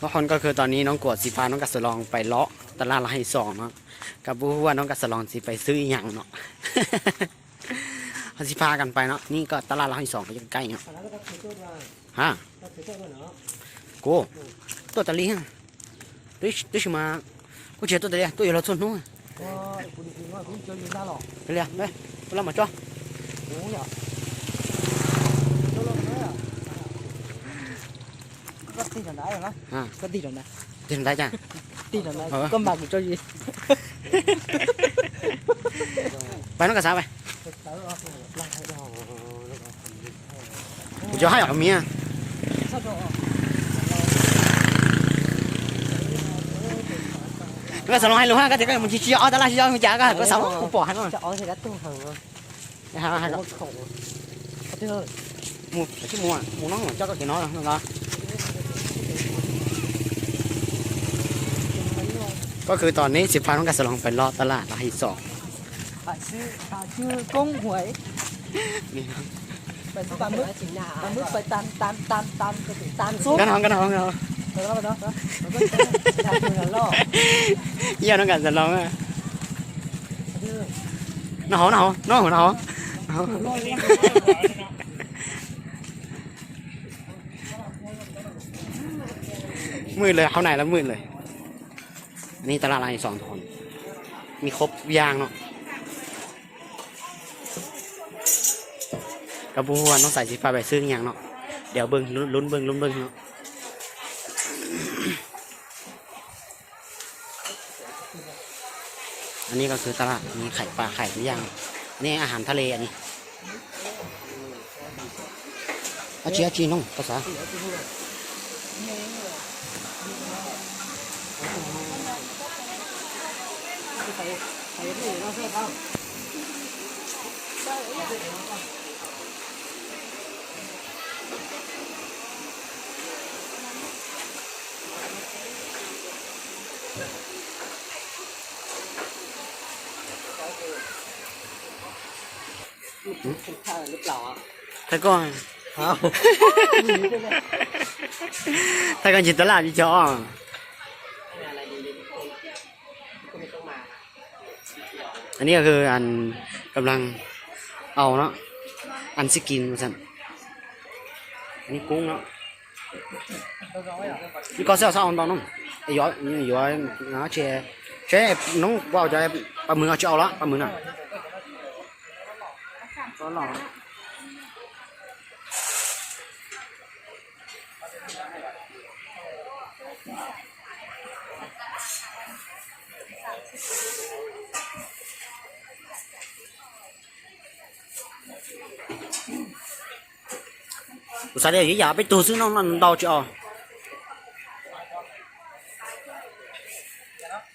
ทุกคนก็คือตอนนี้น้องกวดสีฟ้าน้องกัสลองไปเลาะตลาดละให้สองเนาะกับบูว่าน้องกัสลองสีไปซื้ออีหยังเนาะสีฟ้ากันไปเนาะนี่ก็ตลาดละให้สองก็ยู่ใกล้เนาะฮะกูตัวตะลี่ฮะตัวตัวชิมากูเจอตัวตะลี่ตัวอยู่ละชนนู้นเลยไปเลยไปเรามาจ้ะ തിരുണ്ടായോ തിരുണ്ട തിരുണ്ടാച്ചാ തിരുണ്ട കൊമ്പാക്കി ചോദിച്ചു bán nó cả sao vậy? Chó hay ở mía. Cái sao nó hay luôn ha cái thì cái mình chỉ chó ta là chó mình chả cái cái sao không bỏ hắn rồi chó thì đã tung hở rồi. Hai hai rồi mua cái mua à, mua nó cho cái nó rồi ก็คือตอนนี้สิบพันต้องการสลองไปรอบตลาดลาฮิสองปลาชื่อปลาชื่อกุ้งหวยนี่ครับปตามมุหไปตามมึกไปตามตามตามตามตามซุปกันน้องกันน้องเราเราเนาะเราก็ตามเงินล่อเยี่ยมต้องการสลองอะหนาวหนาวหนาวหนาวมืดเลยเอาไหนแล้วมืดเลย นี่ตลาดอะไรสองทนมีครบอยางเนาะกระบุวนต้องใส่สีฟ้าไปซื้ออย่างเนาะเดี๋ยวเบิ้งลุ้นเบิ้งลุ้นเบิ้งเนาะอันนี้ก็คือตลาดมีไข่ปลาไข่ทุกอย่างนี่อาหารทะเลอันนี้อาจีอาจีน้องภาษา phải phải để nó Thầy con. Thầy con chỉ tới làm gì cho. อันนี้ก็คืออันกำลังเอาเนาะอันสกินมาสั่นอันนี้กุ้งเนาะนี่ก็เสียวเศร้าอันตอนน้องไอ้ย้อยนี่ย้อยนะเชเชน้องว่าจะปลาหมึกเอาจะเอาละปลาหมึกอะก็หล่อ sao đây giờ bây tôi xuống nó đau cho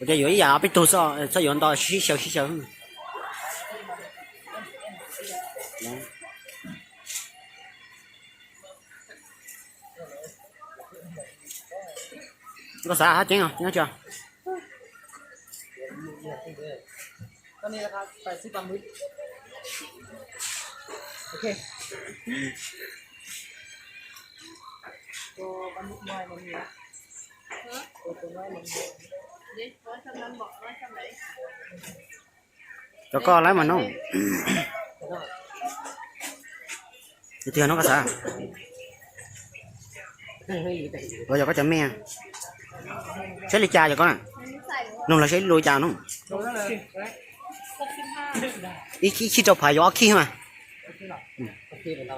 bây giờ bây giờ bây tôi sao sao giờ đau? Xí xíu xí xíu có xả hết chứ không? Chứ chưa ็?นี่แหละครับแปดสิบบาทมื้อโอเค ตัวมันน้อยมันเยอะตัวตัวน้อยมันเยอะเด็กน้ายจำนั้นบอกว่ายจำไหนแล้วก็อะไรมันน้องเตือนน้องกระสาเราอยากก็จะแม่ใช้ลิจาอยู่ก่อนน้องเราใช้ลูจาน้องอีขี้ขี้เจ้าพายอขี้มาอเคา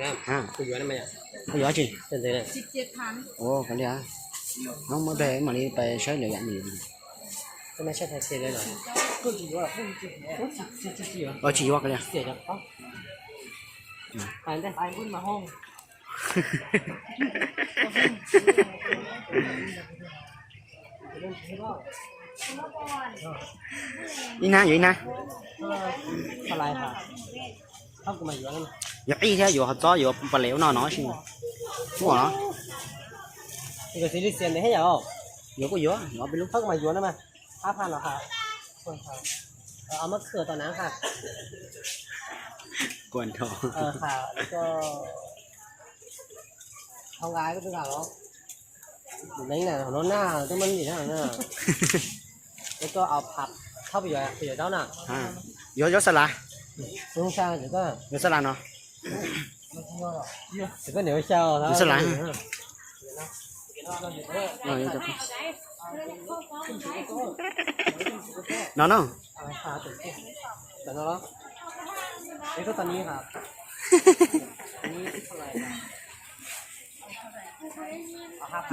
แล้ว À, คุยอยู่นั่นไหมอะ có gió gì? เป็นไงเนี่ย Ồ, cái gì hả? Nó mới về mà đi về xoáy lửa dạng gì? ไม่ใช่แท็เซเลยหรอก็จีว่าพุ่งจีว่าจีจีจีว่าเราจีว่ากันเนี่ยเสียจังปั๊บหายได้หายพุ่นมาห้องนี่นะอยู่นะอะไรค่ะทำกูมาอยู่นั่นอยู่าปีแค่อยู่หัดจ้ออยู่ปลาเหลวน้อน้อยชิมหัวเนาะนี่ซีรีส์เซียนเลยให้ยาวอยู่ก็อยู่อยู่เป็นลูกพักมาอยู่นะมา ห้าพันเหรอคะคนเขาเอามะเขือต่อน้ำค่ะ กวนทองเออค่ะ แล้วก็ทองร้ายก็เป็นค่ะแล้อยู่นไหนของน้องหน้าต้องมันอยู่หน้าหนี่ยแล้วก็เอาผักเข้าไปอยู่ไปอยู่เจ้าหน้าอ่ายศยศสละลงชาเดี๋ยวก็ยศสละเนาะเดี๋ยวก็เหนียวเช้าแล้วยสละอ่าเดี๋ยวจะ น้องน้องอะไรครับแต่แล้ก็ตอนนี้ครับ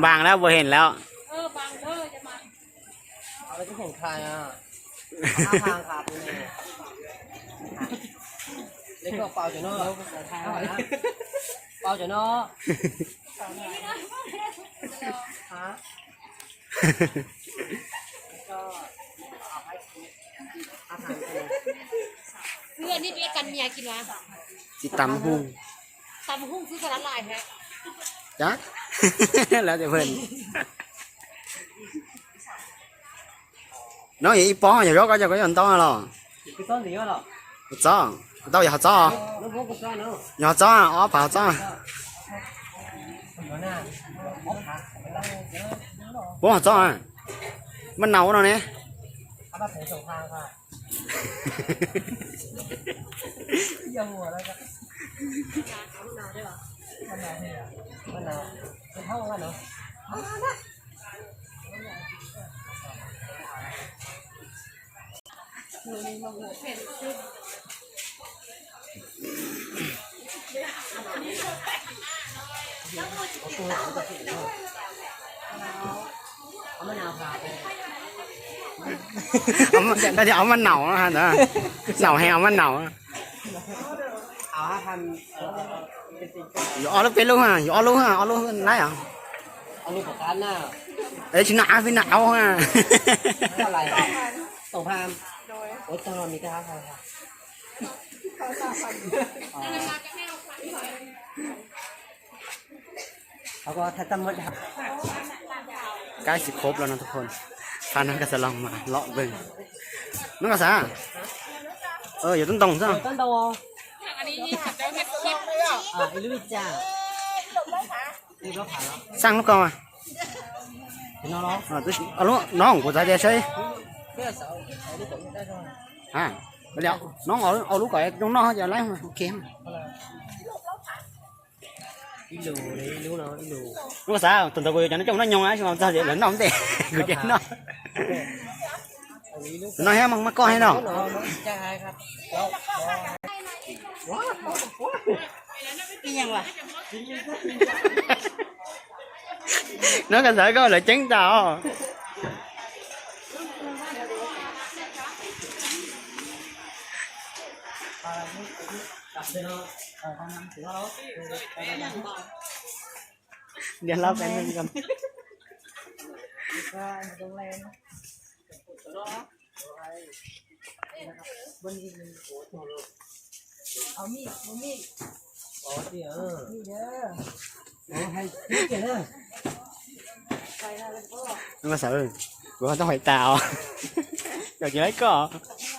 บางแล้วบ่เห็นแล้ว เออบางเธอจะมาเอาแล้วก็เห็ใครอะห้าทางครับนี่เล็กก็เปล่าจะนอเปล่าจะนาฮะ เอาไปห้าพันไปเลยเพื่อนนี่เรียกกันเมียกินวะสิตำหุ้งตำหุ้งซื้อกระลายแฮะจัก แล้วแต่เพิ่นน้องอย่าอีป้ออย่ารอกก็จะก็ยันต้องหรอ cái con gì đó จ้า到อย่าจ้า nó vô cái con nữa อย่าจ้าอ๋อเปล่าจ้า nó nè ốp hả บ่จ้ามันหนาวเนาะเนี่ยเอามาผมส่งทางค่ะยังหัวแล้วก็มะนาวด้วยเหรอมะนาวเนี่ยมะนาวเป็นเท่ากันเนาะเอา มะนาวพาไปเอามันก็จะเอามันหนาวนะฮะเนาะหนาวให้เอามันหนาวเอาห้าพันเออเป็นติ่งเป็นอยู่เอาลูกเป็นลูกฮะอยู่เอาลูกฮะเอาลูกไหนอะเอาลูกประกันน่ะเอ้ยชิหนาพี่หนาวฮะเท่าไหร่สองพันโอ้ยตอนเรามีแค่ห้าพันค่ะอ๋อเขาก็ถ้าจำหมดครับ ใกล้สิครบแล้วนะทุกคนพานักกระสลองมาเลาะเบิ่งน้องกระสาเอออยู่ต้นตรงซะเออต้นโตอันนี้ยี่หัดแล้วเห็ดคลิปอ่าอิลุยจ้านี่รถผ่านแล้วสร้างลูกก่อนมาเห็นน้องร้องอ่าตัวเอาลูกน้องกูจะเดี๋ยวใช่เพื่อเสาเสาที่ตกได้ใช่ไหมอ่าเดี๋ยวน้องเอาเอาลูกก่อนน้องน้องจะไล่มาโอเคมั้ย อีลูเลยอีลูเนาะอีลูลูกกระสาตุ่นตะกุยจันจงนั่งยองไอ้ใช่ไหมจะ เดี๋ยวน้องเตะกูเจ๊น้องอันนี้ลูกน้อ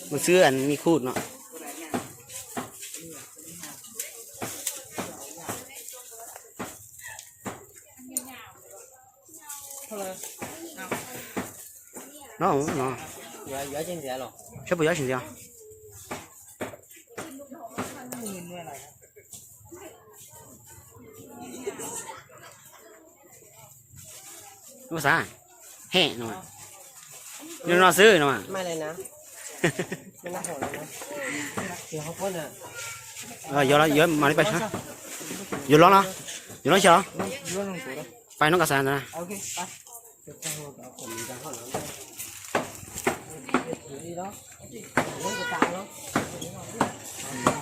มันนี้มันโอ้โหเอามีดเอามีดเดี๋ยวนี่เด้อโอ้ให้เดี๋ยวเด้อน้องกราเลยกูต้องหอยตาวอยากกินอะไรก็ใส่ร้อนจังเอาเอ๊ะอันนี้คือก็ไอ้ก็เนเดือนได้ได้กอกอ้อนอะห้องใช้ยังกันห้องใช้แล้วก็จีฮออันนี้เป็นต่ออันนี้เป็นต่อต่อเชนหน้าห้องเนี่ยเดี๋ยวก็จะเรียกกันเรียกกันเดี๋ยวดูเล็กกันนะตัวเรียกกันนู้นหาแฉะหาเตะใช่ไหมตูตูฮะใช่เป๊ะใช่เป๊ะมาหาแฉะมาหาเด้อได้ไหนไปต้นนะจีปอนะน้อยกว่าจีปอมาซื้ออันมีคูดเหลือเหงเสียหรอ sẽ bây giờ xin sao nó sao hẹ nó nhưng nó ซื้อ nó mà ไม่เลยนะ ไม่เป็นนักโหดเลยนะเดี๋ยวเขาพ่นอะ ờ vô đó vô mà đi bay hả vô đó nó vô đó chờ ย้อนลงตัวแล้ว bay nó cả sàn nè โอเคไปเดี๋ยวจะหัวกับผมจะหัวแล้วดีแล้วเล่นกับตาเนาะ